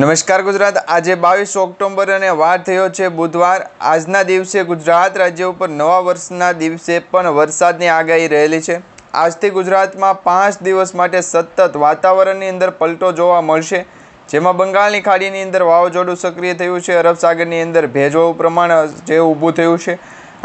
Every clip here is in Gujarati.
નમસ્કાર ગુજરાત. આજે બાવીસ ઓક્ટોબર અને વાર થયો છે બુધવાર. આજના દિવસે ગુજરાત રાજ્ય ઉપર નવા વર્ષના દિવસે પણ વરસાદની આગાહી રહેલી છે. આજથી ગુજરાતમાં પાંચ દિવસ માટે સતત વાતાવરણની અંદર પલટો જોવા મળશે. જેમાં બંગાળની ખાડીની અંદર વાવાઝોડું સક્રિય થયું છે. અરબ સાગરની અંદર ભેજવાળું પ્રમાણ જે ઊભું થયું છે.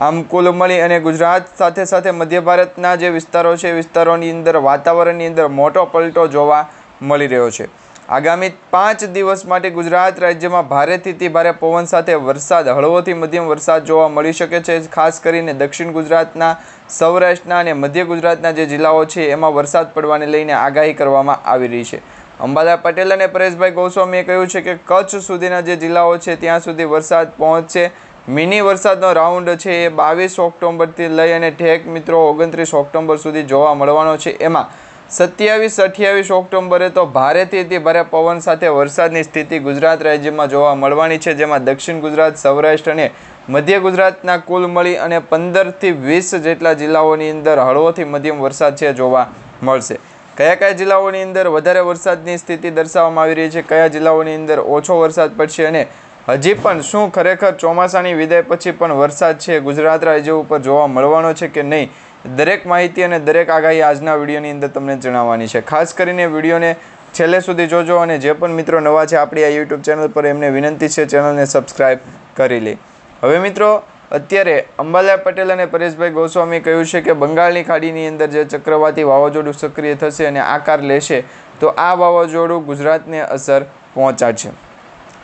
આમ કુલ મળી અને ગુજરાત સાથે સાથે મધ્ય ભારતના જે વિસ્તારો છે, વિસ્તારોની અંદર વાતાવરણની અંદર મોટો પલટો જોવા મળી રહ્યો છે. આગામી પાંચ દિવસ માટે ગુજરાત રાજ્યમાં ભારેથી તે ભારે પવન સાથે વરસાદ, હળવોથી મધ્યમ વરસાદ જોવા મળી શકે છે. ખાસ કરીને દક્ષિણ ગુજરાતના, સૌરાષ્ટ્રના અને મધ્ય ગુજરાતના જે જિલ્લાઓ છે, એમાં વરસાદ પડવાને લઈને આગાહી કરવામાં આવી રહી છે. અંબાલા પટેલ અને પરેશભાઈ ગોસ્વામીએ કહ્યું છે કે કચ્છ સુધીના જે જિલ્લાઓ છે, ત્યાં સુધી વરસાદ પહોંચશે. મિની વરસાદનો રાઉન્ડ છે એ બાવીસ ઓક્ટોબરથી લઈ અને ઠેક મિત્રો ઓગણત્રીસ ઓક્ટોબર સુધી જોવા મળવાનો છે. એમાં સત્યાવીસ, અઠ્યાવીસ ઓક્ટોબરે તો ભારેથી અતિ ભારે પવન સાથે વરસાદની સ્થિતિ ગુજરાત રાજ્યમાં જોવા મળવાની છે, જેમાં દક્ષિણ ગુજરાત, સૌરાષ્ટ્ર અને મધ્ય ગુજરાતના કુલ મળી અને પંદરથી વીસ જેટલા જિલ્લાઓની અંદર હળવોથી મધ્યમ વરસાદ છે જોવા મળશે. કયા કયા જિલ્લાઓની અંદર વધારે વરસાદની સ્થિતિ દર્શાવવામાં આવી રહી છે, કયા જિલ્લાઓની અંદર ઓછો વરસાદ પડશે અને હજી પણ શું ખરેખર ચોમાસાની વિદાય પછી પણ વરસાદ છે, ગુજરાત રાજ્ય ઉપર જોવા મળવાનો છે કે નહીં? દરેક માહિતી અને દરેક આગાહી આજના વિડીયોની અંદર તમને જણાવવાની છે. ખાસ કરીને વિડીયોને છેલ્લે સુધી જોજો અને જે પણ મિત્રો નવા છે આપણી આ યુટ્યુબ ચેનલ પર એમને વિનંતી છે ચેનલને સબસ્ક્રાઈબ કરી લે. હવે મિત્રો, અત્યારે અંબાલા પટેલ અને પરેશભાઈ ગોસ્વામીએ કહ્યું છે કે બંગાળની ખાડીની અંદર જે ચક્રવાતી વાવાઝોડું સક્રિય થશે અને આકાર લેશે, તો આ વાવાઝોડું ગુજરાતને અસર પહોંચાડશે.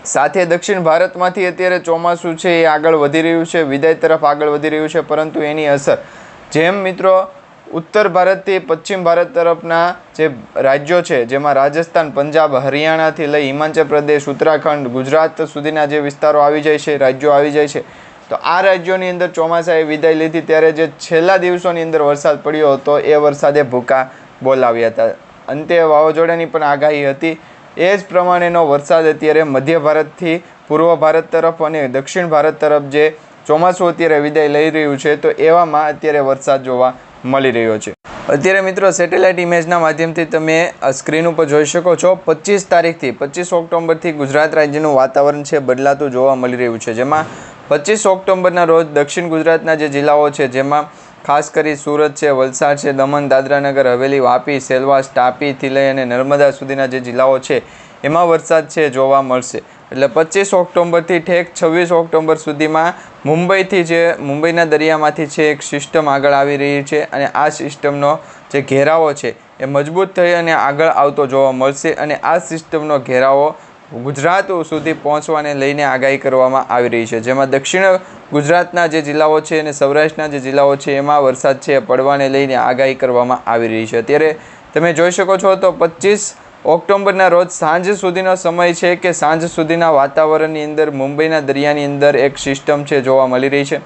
સાથે દક્ષિણ ભારતમાંથી અત્યારે ચોમાસું છે એ આગળ વધી રહ્યું છે, વિદાય તરફ આગળ વધી રહ્યું છે, પરંતુ એની અસર જેમ મિત્રો, ઉત્તર ભારતથી પશ્ચિમ ભારત તરફના જે રાજ્યો છે, જેમાં રાજસ્થાન, પંજાબ, હરિયાણાથી લઈ હિમાચલ પ્રદેશ, ઉત્તરાખંડ, ગુજરાત સુધીના જે વિસ્તારો આવી જાય છે, રાજ્યો આવી જાય છે, તો આ રાજ્યોની અંદર ચોમાસાએ વિદાય લીધી. ત્યારે જે છેલ્લા દિવસોની અંદર વરસાદ પડ્યો હતો, એ વરસાદે ભૂકા બોલાવ્યા હતા. અંતે વાવાઝોડાની પણ આગાહી હતી. એ જ પ્રમાણેનો વરસાદ અત્યારે મધ્ય ભારતથી પૂર્વ ભારત તરફ અને દક્ષિણ ભારત તરફ જે ચોમાસું અત્યારે વિદાય લઈ રહ્યું છે, તો એવામાં અત્યારે વરસાદ જોવા મળી રહ્યો છે. અત્યારે મિત્રો સેટેલાઇટ ઇમેજના માધ્યમથી તમે સ્ક્રીન ઉપર જોઈ શકો છો, પચીસ તારીખથી, પચીસ ઓક્ટોબરથી ગુજરાત રાજ્યનું વાતાવરણ છે, બદલાતું જોવા મળી રહ્યું છે. જેમાં પચીસ ઓક્ટોબરના રોજ દક્ષિણ ગુજરાતના જે જિલ્લાઓ છે, જેમાં ખાસ કરી સુરત છે, વલસાડ છે, દમણ દાદરાનગર હવેલી, વાપી, સેલવાસ તાપીથી લઈ અને નર્મદા સુધીના જે જિલ્લાઓ છે એમાં વરસાદ છે, જોવા મળશે. એટલે પચીસ ઓક્ટોબરથી ઠેક છવ્વીસ ઓક્ટોબર સુધીમાં મુંબઈથી જે, મુંબઈના દરિયામાંથી છે, એક સિસ્ટમ આગળ આવી રહી છે અને આ સિસ્ટમનો જે ઘેરાવો છે એ મજબૂત થઈ અને આગળ આવતો જોવા મળશે અને આ સિસ્ટમનો ઘેરાવો ગુજરાત સુધી પહોંચવાને લઈને આગાહી કરવામાં આવી રહી છે. જેમાં દક્ષિણ ગુજરાતના જે જિલ્લાઓ છે અને સૌરાષ્ટ્રના જે જિલ્લાઓ છે, એમાં વરસાદ છે પડવાને લઈને આગાહી કરવામાં આવી રહી છે. અત્યારે તમે જોઈ શકો છો તો પચીસ ઓક્ટોબરના રોજ સાંજ સુધીનો સમય છે કે સાંજ સુધીના વાતાવરણની અંદર, મુંબઈના દરિયાની અંદર એક સિસ્ટમ છે જોવા મળી રહી છે.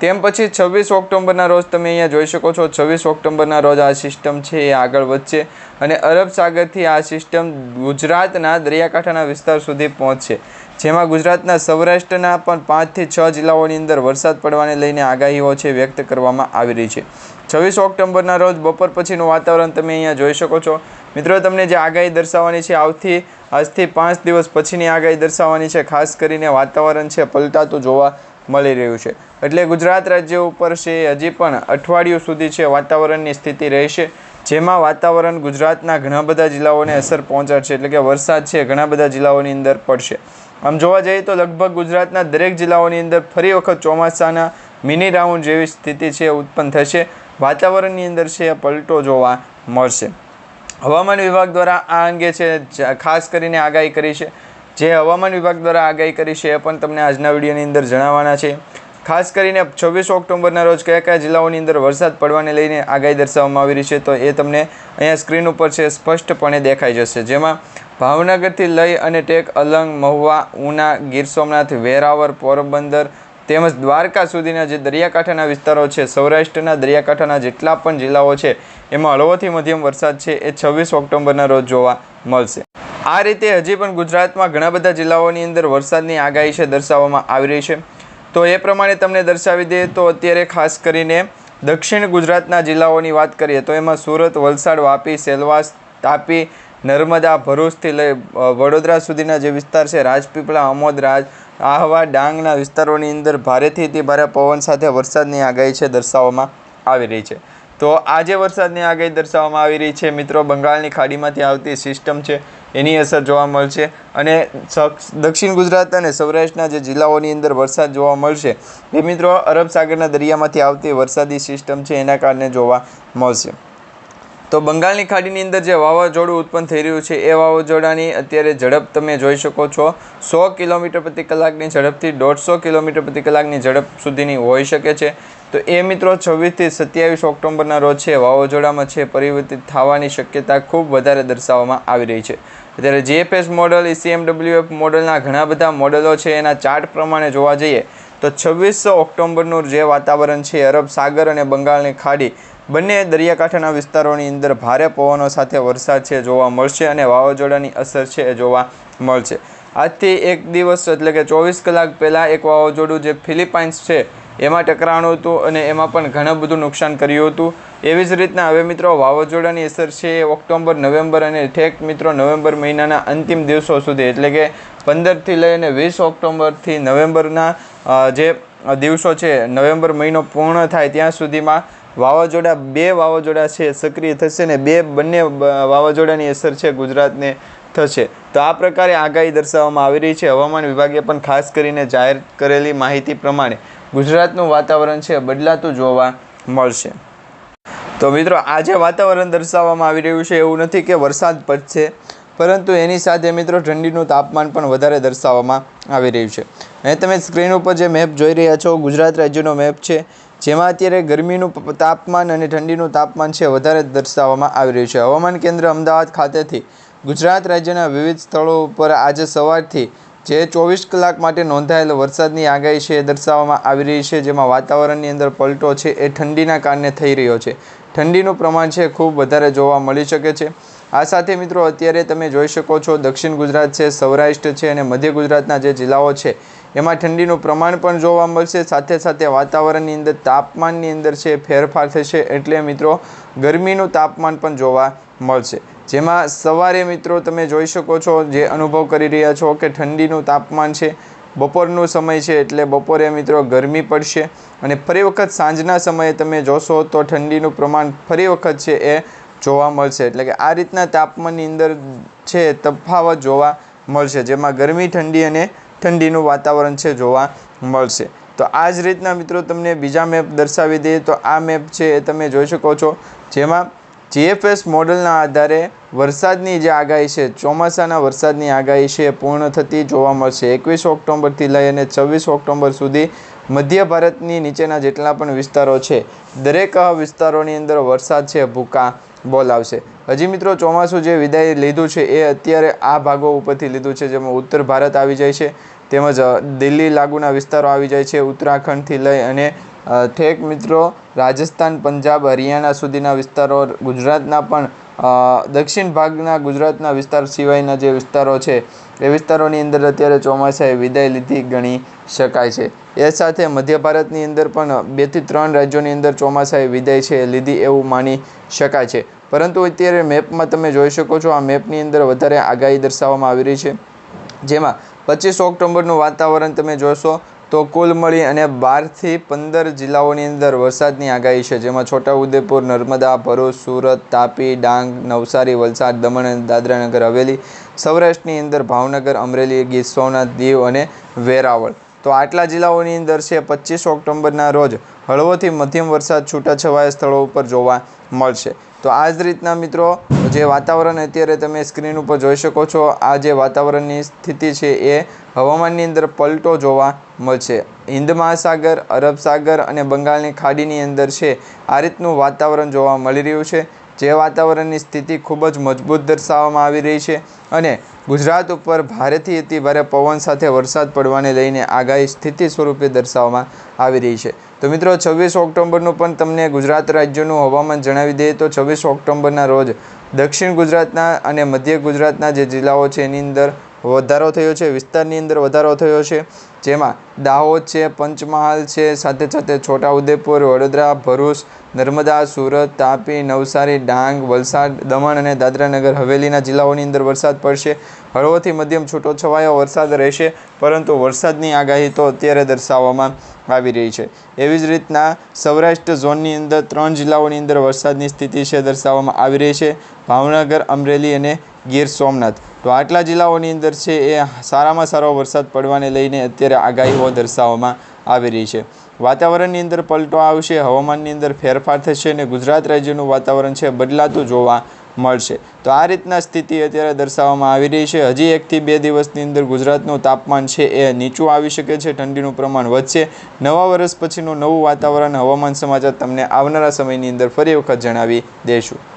તેમ પછી છવ્વીસ ઓક્ટોબરના રોજ તમે અહીંયા જોઈ શકો છો, છવ્વીસ ઓક્ટોબરના રોજ આ સિસ્ટમ છે એ આગળ વધશે અને અરબ સાગરથી આ સિસ્ટમ ગુજરાતના દરિયાકાંઠાના વિસ્તાર સુધી પહોંચશે. જેમાં ગુજરાતના સૌરાષ્ટ્રના પણ પાંચથી છ જિલ્લાઓની અંદર વરસાદ પડવાને લઈને આગાહીઓ છે વ્યક્ત કરવામાં આવી રહી છે. છવ્વીસ ઓક્ટોબરના રોજ બપોર પછીનું વાતાવરણ તમે અહીંયા જોઈ શકો છો. મિત્રો, તમને જે આગાહી દર્શાવવાની છે, આવતી આજથી પાંચ દિવસ પછીની આગાહી દર્શાવવાની છે, ખાસ કરીને વાતાવરણ છે પલટાતું જોવા મળી રહ્યું છે. એટલે ગુજરાત રાજ્ય ઉપર છે, હજી પણ અઠવાડિયું સુધી છે, વાતાવરણની સ્થિતિ રહેશે, જેમાં વાતાવરણ ગુજરાતના ઘણા બધા જિલ્લાઓને અસર પહોંચાડશે, એટલે કે વરસાદ છે, ઘણા બધા જિલ્લાઓની અંદર પડશે. આમ જોવા જઈએ તો લગભગ ગુજરાતના દરેક જિલ્લાઓની અંદર ફરી વખત ચોમાસાના મિની રાઉન્ડ જેવી સ્થિતિ છે, ઉત્પન્ન થશે. વાતાવરણની અંદર છે, પલટો જોવા મળશે. હવામાન વિભાગ દ્વારા આ અંગે છે ખાસ કરીને આગાહી કરી છે. જે હવામાન વિભાગ દ્વારા આગાહી કરી છે એ પણ તમને આજના વિડીયોની અંદર જણાવવાના છે. ખાસ કરીને છવ્વીસ ઓક્ટોબરના રોજ કયા કયા જિલ્લાઓની અંદર વરસાદ પડવાને લઈને આગાહી દર્શાવવામાં આવી રહી છે તો એ તમને અહીંયા સ્ક્રીન ઉપર છે સ્પષ્ટપણે દેખાઈ જશે. જેમાં ભાવનગરથી લઈ અને ટેક અલંગ, મહુવા, ઉના, ગીર સોમનાથ વેરાવર પોરબંદર તેમજ દ્વારકા સુધીના જે દરિયાકાંઠાના વિસ્તારો છે, સૌરાષ્ટ્રના દરિયાકાંઠાના જેટલા પણ જિલ્લાઓ છે, એમાં હળવોથી મધ્યમ વરસાદ છે, એ છવ્વીસ ઓક્ટોબરના રોજ જોવા મળશે. આ રીતે હજી પણ ગુજરાતમાં ઘણા બધા જિલ્લાઓની અંદર વરસાદની આગાહી છે દર્શાવવામાં આવી રહી છે. તો એ પ્રમાણે તમને દર્શાવી દઈએ, તો અત્યારે ખાસ કરીને દક્ષિણ ગુજરાતના જિલ્લાઓની વાત કરીએ, તો એમાં સુરત, વલસાડ, વાપી, સેલવાસ, તાપી, નર્મદા, ભરૂચથી લઈ વડોદરા સુધીના જે વિસ્તાર છે, રાજપીપળા અમોદ રાજ આહવા ડાંગના વિસ્તારોની અંદર ભારેથી અતિ ભારે પવન સાથે વરસાદની આગાહી છે દર્શાવવામાં આવી રહી છે. તો આજે વરસાદની આગાહી દર્શાવવામાં આવી રહી છે. મિત્રો, બંગાળની ખાડીમાંથી આવતી સિસ્ટમ છે એની અસર જોવા મળશે અને દક્ષિણ ગુજરાત અને સૌરાષ્ટ્રના જે જિલ્લાઓની અંદર વરસાદ જોવા મળશે એ મિત્રો અરબ સાગરના દરિયામાંથી આવતી વરસાદી સિસ્ટમ છે એના કારણે જોવા મળશે. તો બંગાળની ખાડીની અંદર જે વાવાઝોડું ઉત્પન્ન થઈ રહ્યું છે, એ વાવાઝોડાની અત્યારે ઝડપ તમે જોઈ શકો છો. સો કિલોમીટર પ્રતિ કલાકની ઝડપથી દોઢસો કિલોમીટર પ્રતિ કલાકની ઝડપ સુધીની હોઈ શકે છે. તો એ મિત્રો છવ્વીસથી સત્યાવીસ ઓક્ટોબરના રોજ છે, વાવાઝોડામાં છે, પરિવર્તિત થવાની શક્યતા ખૂબ વધારે દર્શાવવામાં આવી રહી છે. અત્યારે જીએફએસ મોડલ ઈસીએમડબ્લ્યુએફ મોડલના ઘણા બધા મોડલો છે, એના ચાર્ટ પ્રમાણે જોવા જઈએ તો છવ્વીસ ઓક્ટોબરનું જે વાતાવરણ છે, અરબ સાગર અને બંગાળની ખાડી, બંને દરિયાકાંઠાના વિસ્તારોની અંદર ભારે પવનો સાથે વરસાદ છે જોવા મળશે અને વાવાઝોડાની અસર છે એ જોવા મળશે. આજથી એક દિવસ એટલે કે ચોવીસ કલાક પહેલાં એક વાવાઝોડું જે ફિલિપાઇન્સ છે, એમાં ટકરાણું હતું અને એમાં પણ ઘણું બધું નુકસાન કર્યું હતું. એવી જ રીતના હવે મિત્રો વાવાઝોડાની અસર છે એ ઓક્ટોબર, નવેમ્બર અને ઠેક મિત્રો નવેમ્બર મહિનાના અંતિમ દિવસો સુધી એટલે કે પંદરથી લઈને વીસ ઓક્ટોબરથી નવેમ્બરના જે દિવસો છે, નવેમ્બર મહિનો પૂર્ણ થાય ત્યાં સુધીમાં વાવાઝોડા, બે વાવાઝોડા છે, સક્રિય થશે ને બે બંને વાવાઝોડાની અસર છે ગુજરાતને થશે. તો આ પ્રકારે આગાહી દર્શાવવામાં આવી રહી છે. હવામાન વિભાગે પણ ખાસ કરીને જાહેર કરેલી માહિતી પ્રમાણે ગુજરાતનું વાતાવરણ છે, બદલાતું જોવા મળશે. તો મિત્રો, આજે વાતાવરણ દર્શાવવામાં આવી રહ્યું છે. એવું નથી કે વરસાદ પડશે. પરંતુ એની સાથે મિત્રો ઠંડીનું તાપમાન પણ વધારે દર્શાવવામાં આવી રહ્યું છે. અને તમે સ્ક્રીન ઉપર જે મેપ જોઈ રહ્યા છો, ગુજરાત રાજ્યનો મેપ છે, જેમાં અત્યારે ગરમીનું તાપમાન અને ઠંડીનું તાપમાન છે વધારે દર્શાવવામાં આવી રહ્યું છે. હવામાન કેન્દ્ર અમદાવાદ ખાતેથી ગુજરાત રાજ્યના વિવિધ સ્થળો ઉપર આજે સવારથી જે ચોવીસ કલાક માટે નોંધાયેલ વરસાદની આગાહી છે એ દર્શાવવામાં આવી રહી છે, જેમાં વાતાવરણની અંદર પલટો છે એ ઠંડીના કારણે થઈ રહ્યો છે. ઠંડીનું પ્રમાણ છે ખૂબ વધારે જોવા મળી શકે છે. આ સાથે મિત્રો અત્યારે તમે જોઈ શકો છો દક્ષિણ ગુજરાત છે, સૌરાષ્ટ્ર છે અને મધ્ય ગુજરાતના જે જિલ્લાઓ છે, એમાં ઠંડીનું પ્રમાણ પણ જોવા મળશે. સાથે સાથે વાતાવરણની અંદર તાપમાનની અંદર છે, ફેરફાર થશે એટલે મિત્રો ગરમીનું તાપમાન પણ જોવા મળશે. જેમાં સવારે મિત્રો તમે જોઈ શકો છો, જે અનુભવ કરી રહ્યા છો કે ઠંડીનું તાપમાન છે, બપોરનો સમય છે એટલે બપોરે મિત્રો ગરમી પડશે. અને ફરી વખત સાંજના સમયે તમે જોશો તો ઠંડીનું પ્રમાણ ફરી વખત છે એ જોવા મળશે. એટલે કે આ રીતના તાપમાનની અંદર છે, તફાવત જોવા મળશે, જેમાં ગરમી, ઠંડી અને ઠંડીનું વાતાવરણ છે જોવા મળશે. તો આ જ રીતના મિત્રો તમને બીજા મેપ દર્શાવી દઈએ. તો આ મેપ છે એ તમે જોઈ શકો છો, જેમાં જીએફએસ મોડલના આધારે વરસાદની જે આગાહી છે, ચોમાસાના વરસાદની આગાહી છે એ પૂર્ણ થતી જોવા મળશે. એકવીસ ઓક્ટોબરથી લઈ અને છવ્વીસ ઓક્ટોબર સુધી મધ્ય ભારતની નીચેના જેટલા પણ વિસ્તારો છે, દરેક વિસ્તારોની અંદર વરસાદ છે ભૂકા બોલાવશે હજી મિત્રો ચોમાસું જે વિદાય લીધું છે એ અત્યારે આ ભાગો ઉપરથી લીધું છે, જેમાં ઉત્તર ભારત આવી જાય છે, તેમજ દિલ્હી લાગુના વિસ્તારો આવી જાય છે, ઉત્તરાખંડથી લઈ અને ઠેક મિત્રો, રાજસ્થાન, પંજાબ, હરિયાણા સુધીના વિસ્તારો, ગુજરાતના પણ દક્ષિણ ભાગના ગુજરાતના વિસ્તાર સિવાયના જે વિસ્તારો છે એ વિસ્તારોની અંદર અત્યારે ચોમાસાએ વિદાય લીધી ગણી શકાય છે. એ સાથે મધ્ય ભારતની અંદર પણ બેથી ત્રણ રાજ્યોની અંદર ચોમાસાએ વિદાય છે લીધી એવું માની શકાય છે. પરંતુ અત્યારે મેપમાં તમે જોઈ શકો છો, આ મેપની અંદર વધારે આગાહી દર્શાવવામાં આવી રહી છે. જેમાં પચીસ ઓક્ટોબરનું વાતાવરણ તમે જોશો તો કુલ મળી અને બારથી પંદર જિલ્લાઓની અંદર વરસાદની આગાહી છે. જેમાં છોટાઉદેપુર, નર્મદા, ભરૂચ, સુરત, તાપી, ડાંગ, નવસારી, વલસાડ, દમણ અને દાદરાનગર હવેલી સૌરાષ્ટ્રની અંદર ભાવનગર, અમરેલી, ગીર સોમનાથ, દીવ અને વેરાવળ. તો આટલા જિલ્લાઓની અંદર છે, પચીસ ઓક્ટોબરના રોજ હળવોથી મધ્યમ વરસાદ છૂટાછવાયા સ્થળો ઉપર જોવા મળશે. તો આ જ રીતના મિત્રો, જે વાતાવરણ અત્યારે તમે સ્ક્રીન ઉપર જોઈ શકો છો, આ જે વાતાવરણની સ્થિતિ છે, એ હવામાનની અંદર પલટો જોવા મળશે. હિન્દ મહાસાગર, અરબ સાગર અને બંગાળની ખાડીની અંદર છે, આ રીતનું વાતાવરણ જોવા મળી રહ્યું છે. જે વાતાવરણની સ્થિતિ ખૂબ જ મજબૂત દર્શાવવામાં આવી રહી છે અને ગુજરાત ઉપર ભારેથી અતિ ભારે પવન સાથે વરસાદ પડવાને લઈને આગાહી સ્થિતિ સ્વરૂપે દર્શાવવામાં આવી રહી છે. તો મિત્રો, છવ્વીસ ઓક્ટોબરનું પણ તમને ગુજરાત રાજ્યનું હવામાન જણાવી દઈએ તો છવ્વીસ ઓક્ટોબરના રોજ દક્ષિણ ગુજરાતના અને મધ્ય ગુજરાતના જે જિલ્લાઓ છે એની અંદર વધારો થયો છે, વિસ્તારની અંદર વધારો થયો છે. જેમાં દાહોદ છે, પંચમહાલ છે, સાથે સાથે છોટાઉદેપુર, વડોદરા, ભરૂચ, નર્મદા, સુરત, તાપી, નવસારી, ડાંગ, વલસાડ, દમણ અને દાદરાનગર હવેલીના જિલ્લાઓની અંદર વરસાદ પડશે. હળવોથી મધ્યમ છૂટો છવાયો વરસાદ રહેશે, પરંતુ વરસાદની આગાહી તો અત્યારે દર્શાવવામાં આવી રહી છે. એવી જ રીતના સૌરાષ્ટ્ર ઝોનની અંદર ત્રણ જિલ્લાઓની અંદર વરસાદની સ્થિતિ છે, દર્શાવવામાં આવી રહી છે. ભાવનગર, અમરેલી અને ગીર સોમનાથ. તો આટલા જિલ્લાઓની અંદર છે એ સારામાં સારો વરસાદ પડવાને લઈને અત્યારે આગાહીઓ દર્શાવવામાં આવી રહી છે. વાતાવરણની અંદર પલટો આવશે, હવામાનની અંદર ફેરફાર થશે અને ગુજરાત રાજ્યનું વાતાવરણ છે બદલાતું જોવા મળશે. તો આ રીતના સ્થિતિ અત્યારે દર્શાવવામાં આવી રહી છે. હજી એકથી બે દિવસની અંદર ગુજરાતનું તાપમાન છે એ નીચું આવી શકે છે, ઠંડીનું પ્રમાણ વધશે. નવા વર્ષ પછીનું નવું વાતાવરણ, હવામાન સમાચાર તમને આવનારા સમયની અંદર ફરી વખત જણાવી દઈશું.